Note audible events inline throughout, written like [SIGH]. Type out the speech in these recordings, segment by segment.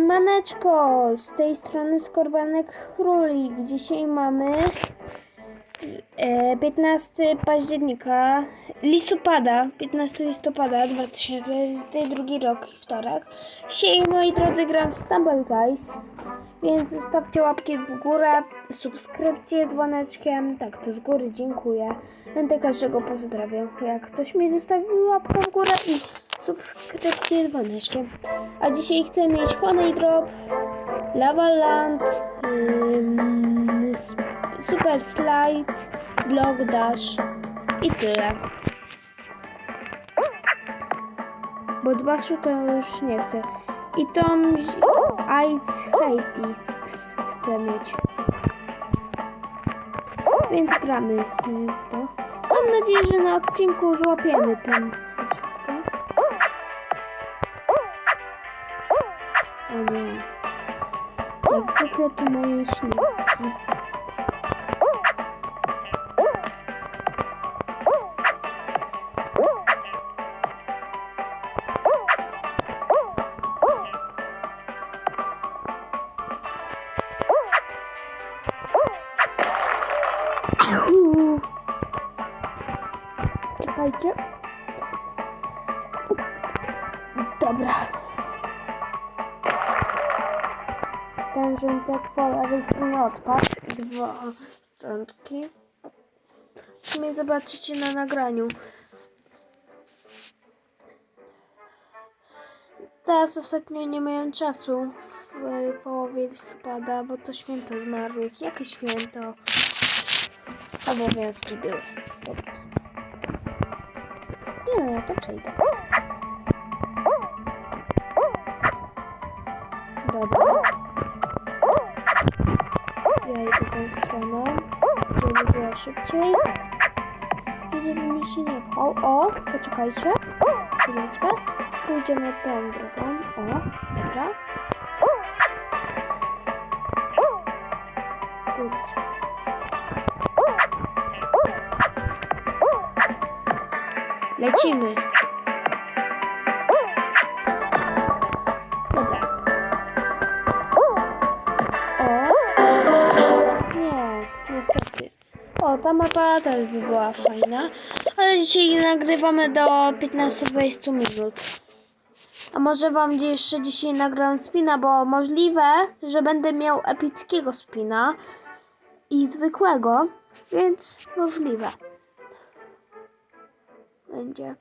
Maneczko, z tej strony Skorbanek Królik. Dzisiaj mamy e, 15 października, listopada, 15 listopada 2022 rok, wtorek. Dzisiaj, moi drodzy, gram w Stumble Guys, więc zostawcie łapki w górę, subskrypcję dzwoneczkiem, tak, to z góry dziękuję. Będę każdego pozdrawiał, jak ktoś mi zostawił łapkę w górę i subskrypcję dzwoneczkiem. A dzisiaj chcę mieć Honey Drop, Lava Land, Super Slide, Block Dash i tyle. Bo Dashu to już nie chcę. I tą Ice Hades chcę mieć. Więc gramy w to. Mam nadzieję, że na odcinku złapiemy ten Żółtek po lewej stronie odpadł. Dwa. W sumie zobaczycie na nagraniu. Teraz ostatnio nie miałem czasu w połowie listopada, bo to święto zmarłych. Jakie święto? Obowiązki były. Po prostu. Nie no, ja to przejdę. Dobra. Stroną, żeby było szybciej. I żeby mi się nie pchał. O, poczekajcie. Chwileczkę. Pójdziemy tą drogą. O, dobra. Kurczę. Lecimy. Ta mapa też by była fajna. Ale dzisiaj nagrywamy do 15-20 minut. A może wam jeszcze dzisiaj nagram spina, bo możliwe, że będę miał epickiego spina i zwykłego, więc możliwe będzie.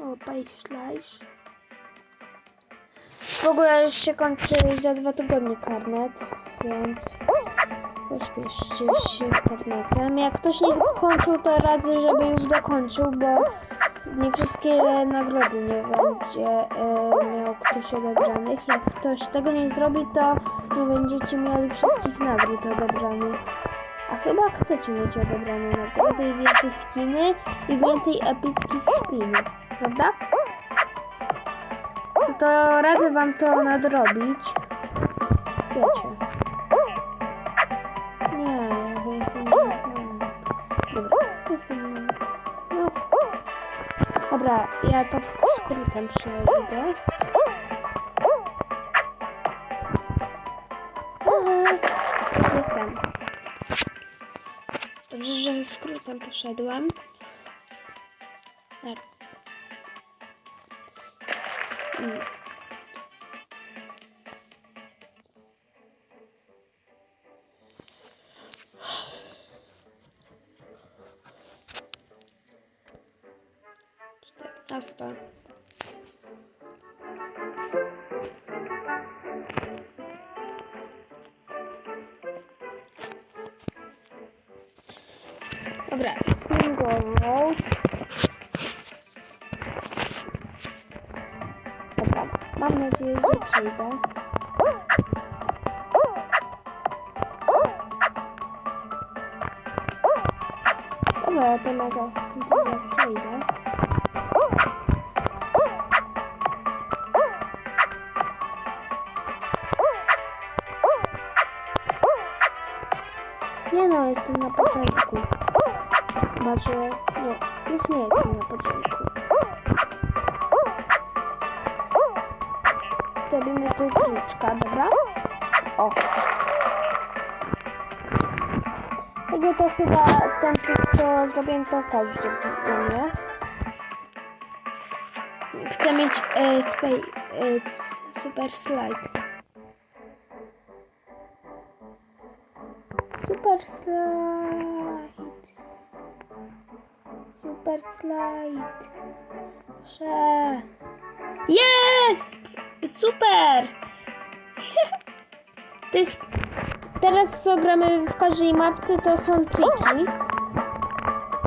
O, Payslash. W ogóle już się kończy za dwa tygodnie karnet, więc pośpieszcie się z karnetem. Jak ktoś nie skończył, to radzę, żeby już dokończył, bo nie wszystkie nagrody nie będzie e, miał ktoś odebranych. Jak ktoś tego nie zrobi, to nie będziecie mieli wszystkich nagród odebranych. A chyba chcecie mieć odebrane nagrody i więcej skiny i więcej epickich spinów, prawda? To radzę wam to nadrobić. Ja to skrótem przejdę. Jestem. Dobrze, że skrótem poszedłem. Tak. Mm. Dobra, Swingo Road. Dobra, mam nadzieję, że przyjdę. Dobra, to mega chyba przejdę. Nie no, jestem na początku. Chyba, że... Nie, już nie jestem na początku. zrobimy tu kluczka, dobra? O. Tego to chyba ten co zrobiłem, to każdy umie. Chcę mieć e, swej, e, super slide. Super slide. Proszę. Jest! Super! [LAUGHS] To jest... Teraz co gramy w każdej mapce to są triki.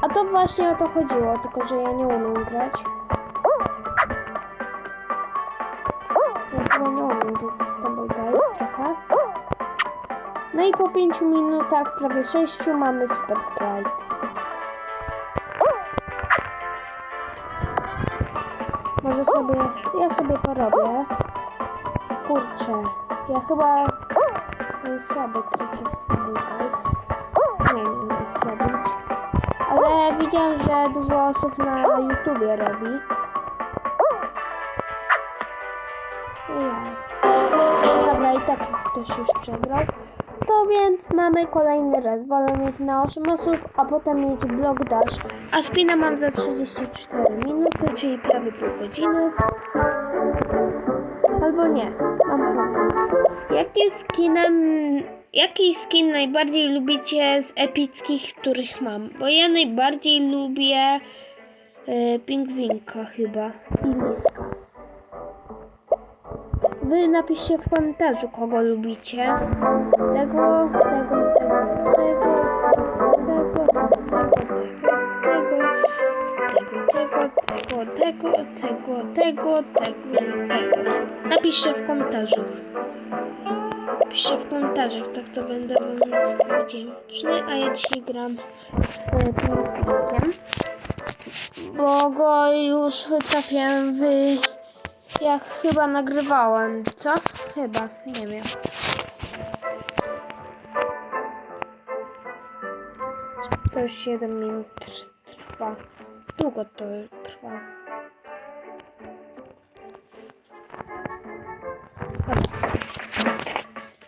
A to właśnie o to chodziło, tylko że ja nie umiem grać. Ja chyba nie umiem grać w Stumble Guys trochę. No i po 5 minutach, prawie 6 mamy super slide. Może sobie, ja sobie porobię. Kurczę, ja chyba mam słabe triki w Guys. Nie wiem jak robić. Ale widziałem, że dużo osób na YouTubie robi. Ja. Dobra, i tak ktoś już przegrał. To więc mamy kolejny raz. Wolę mieć na 8 osób, a potem mieć blok dash. A spina mam za 34 minuty, czyli prawie pół godziny. Albo nie, mam pomysł. Jakim skinem, jaki skin najbardziej lubicie z epickich, których mam? Bo ja najbardziej lubię e, pingwinka chyba i liska. Wy napiszcie w komentarzu, kogo lubicie. Tego, tego, tego, tego, tego, tego, tego, tego, tego, tego, tego, tego, tego. Napiszcie w komentarzu. Napiszcie w komentarzach, tak to będę wam wdzięczny. A ja dzisiaj gram e, pingwinkiem. Bo go już trafiłem w jak chyba nagrywałem, co? Chyba, nie wiem. To już 7 minut trwa. Długo to trwa.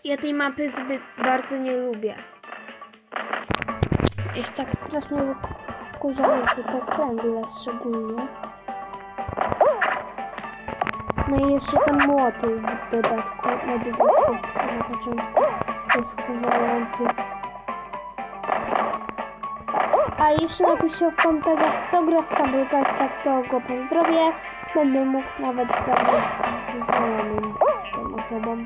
Ja tej mapy zbyt bardzo nie lubię. Jest tak strasznie wkurzające te kręgle szczególnie. No i jeszcze ten młoty w dodatku, na dodatku na początku jest wkurzający. A jeszcze napiszcie w komentarzach, kto gra w Guys, tak to go pozdrowię. Będę mógł nawet zagrać ze znajomym z tą osobą.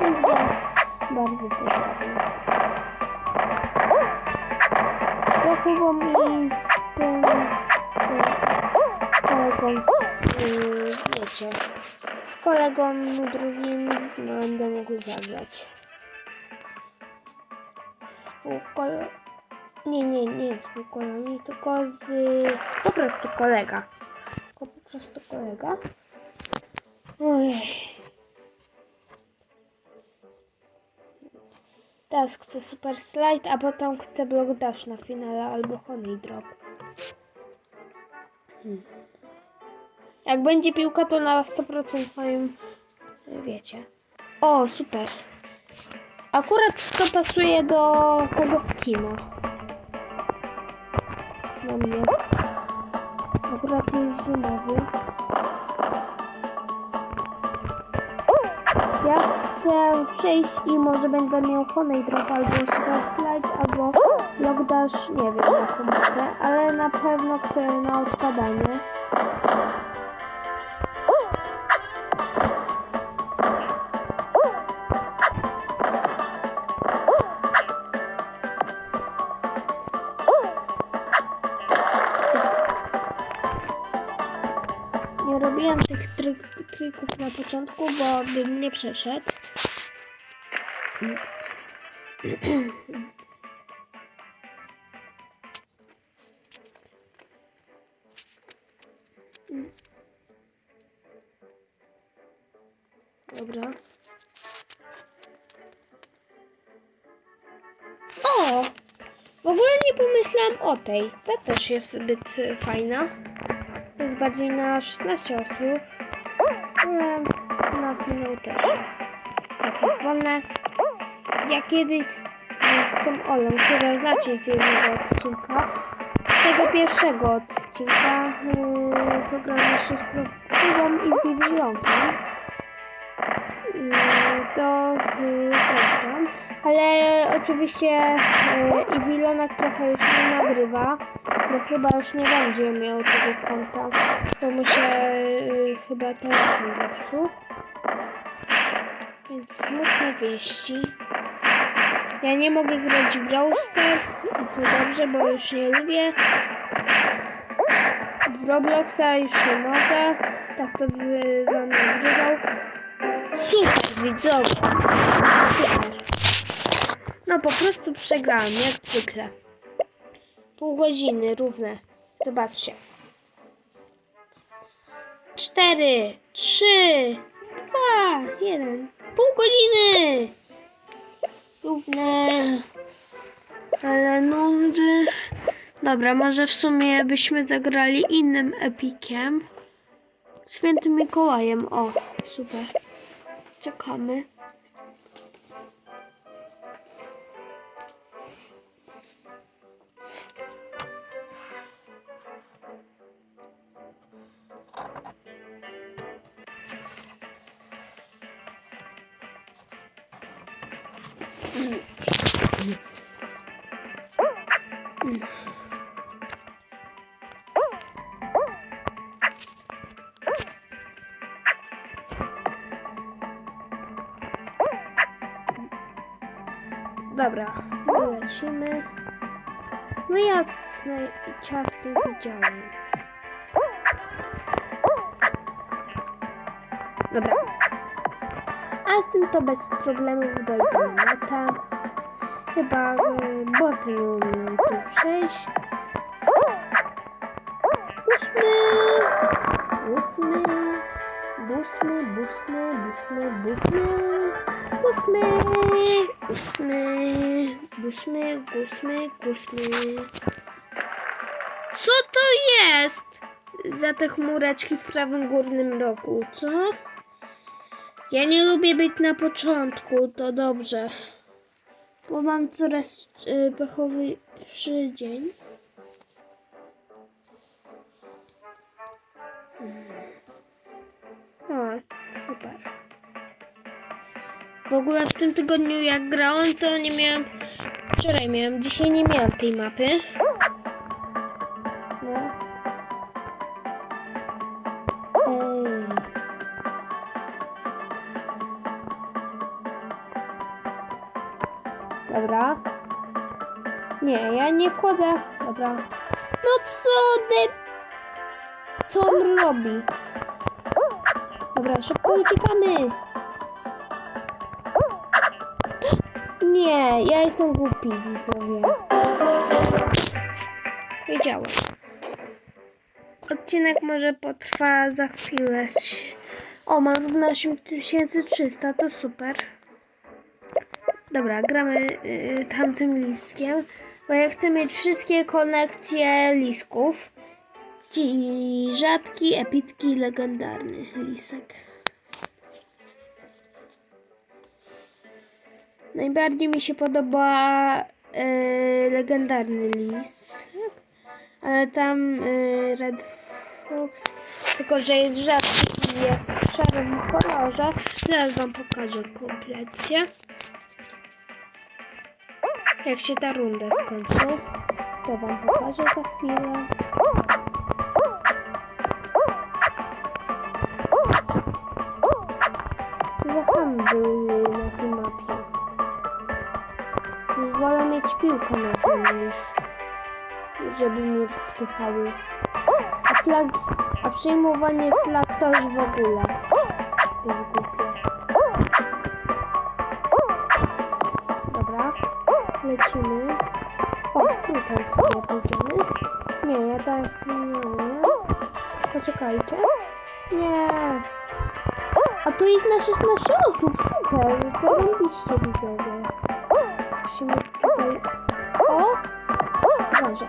Więc was bardzo pozdrawiam. Z Prokubą i z tym y, kolegą, z, y, wiecie, z kolegą drugim będę mógł zagrać. Współkole... Nie, nie, nie współkoloni, tylko z... po prostu kolega. Tylko po prostu kolega. Ojej. Teraz chcę super slide, a potem chcę block dash na finale albo honey drop. Hmm. Jak będzie piłka, to na 100% mają, wiecie. O, super. Akurat to pasuje do tego skina. Na mnie. Akurat jest zimowy. Ja chcę przejść i może będę miał honey drop albo super slide albo block dash, nie wiem jaką mogę, ale na pewno chcę na odpadanie. Przeszedł. Dobra. O! W ogóle nie pomyślałam o tej. Ta też jest zbyt fajna. Jest bardziej na 16 osób. Ale finał też jest. Tak jest wolne. Ja kiedyś z, z tą Olą, którą znacie z jednego odcinka, z tego pierwszego odcinka, yy, co grałem jeszcze z Próbą i z Iwilonkiem, yy, to yy, też gram. Ale oczywiście yy, Iwilonek trochę już nie nagrywa, bo chyba już nie będzie miał tego konta, bo mu się yy, chyba telefon zepsuł. Więc smutne wieści. Ja nie mogę grać w Brawl Stars i to dobrze, bo już nie lubię. W Robloxa już nie mogę. Tak to by wam nagrywał. Super widzowie. No po prostu przegrałem, jak zwykle. Pół godziny równe. Zobaczcie. Cztery, trzy, dwa, jeden. Pół godziny! Równe. Ale nudy. Dobra, może w sumie byśmy zagrali innym epikiem. Świętym Mikołajem. O, super. Czekamy. Dobra, lecimy. No jasne, ciasy widziałem. Dobra. A z tym to bez problemów dojdę na meta. Chyba y, boty nie tu przejść. Ósmy! Ósmy! Ósmy, ósmy, ósmy, ósmy, ósmy, ósmy, ósmy, ósmy, Co to jest za te chmureczki w prawym górnym roku, co? Ja nie lubię być na początku, to dobrze. Bo mam coraz y, pechowszy dzień. O, super. W ogóle w tym tygodniu jak grałem, to nie miałem... Wczoraj miałem, dzisiaj nie miałem tej mapy. Dobra. Nie, ja nie wchodzę. Dobra. No co ty... Co on robi? Dobra, szybko uciekamy. Nie, ja jestem głupi, widzowie. Wiedziałem. Odcinek może potrwa za chwilę. O, mam równo 8300, to super. Dobra, gramy y, tamtym liskiem, bo ja chcę mieć wszystkie konekcje lisków. Czyli rzadki, epicki, legendarny lisek. Najbardziej mi się podoba e, legendarny lis. Ale tam e, Red Fox, tylko że jest rzadki i jest w szarym kolorze. Zaraz wam pokażę kompletnie. Jak się ta runda skończy, to wam pokażę za chwilę. Co za ham były na tej mapie? Już wolę mieć piłkę nożną niż żeby mnie spychały. A flag, a przyjmowanie flag to już w ogóle pójdziemy. Nie, ja teraz nie umiem. Poczekajcie. Nie. A tu jest na 16 osób, super. Co robiliście widzowie? Musimy tutaj... O! Uważaj.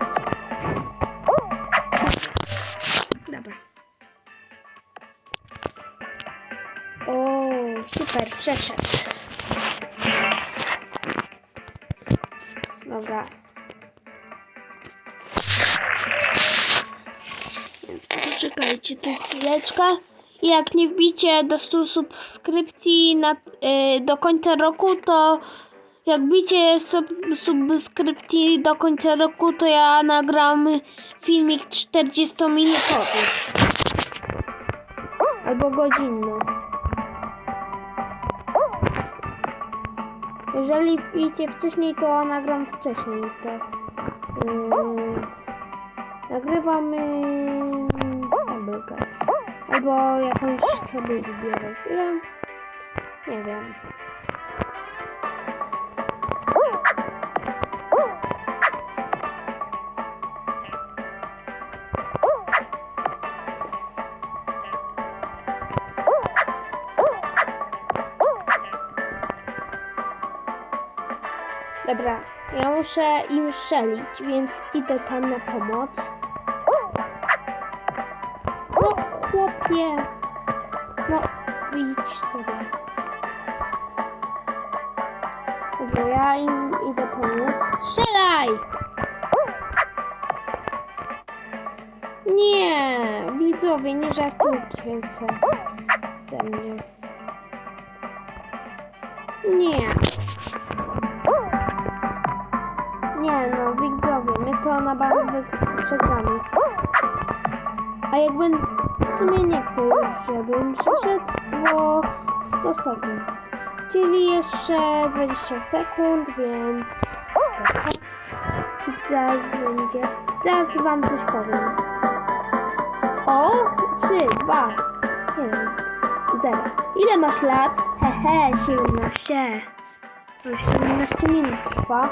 Dobra. O, super, przeszedł. Poczekajcie tu chwileczkę. Jak nie wbicie do 100 subskrypcji na, y, do końca roku, to jak bicie sub, subskrypcji do końca roku, to ja nagram filmik 40-minutowy. Albo godzinny. Jeżeli wbijecie wcześniej, to nagram wcześniej. To yy, nagrywamy Stablecast. Albo jakąś sobie wybiorę grę. Nie wiem. Dobra, ja muszę im strzelić, więc idę tam na pomoc. Chłopie. No, idź sobie. Dobra, ja im idę pomóc. Strzelaj! Nie, widzowie, nie żartujcie se ze mnie. Nie. Nie no, widzowie, my to na bank przegramy. A jakby w sumie nie chcę już, żebym przeszedł, bo 100 sekund. Czyli jeszcze 20 sekund, więc spoko. Zaraz będzie. Zaraz wam coś powiem. O, 3, 2, 1, 0. Ile masz lat? Hehe, 17. To już 17 minut trwa.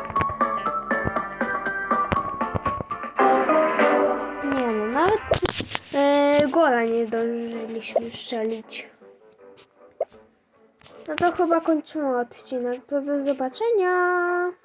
Gola nie zdążyliśmy strzelić. No to chyba kończymy odcinek. To do zobaczenia.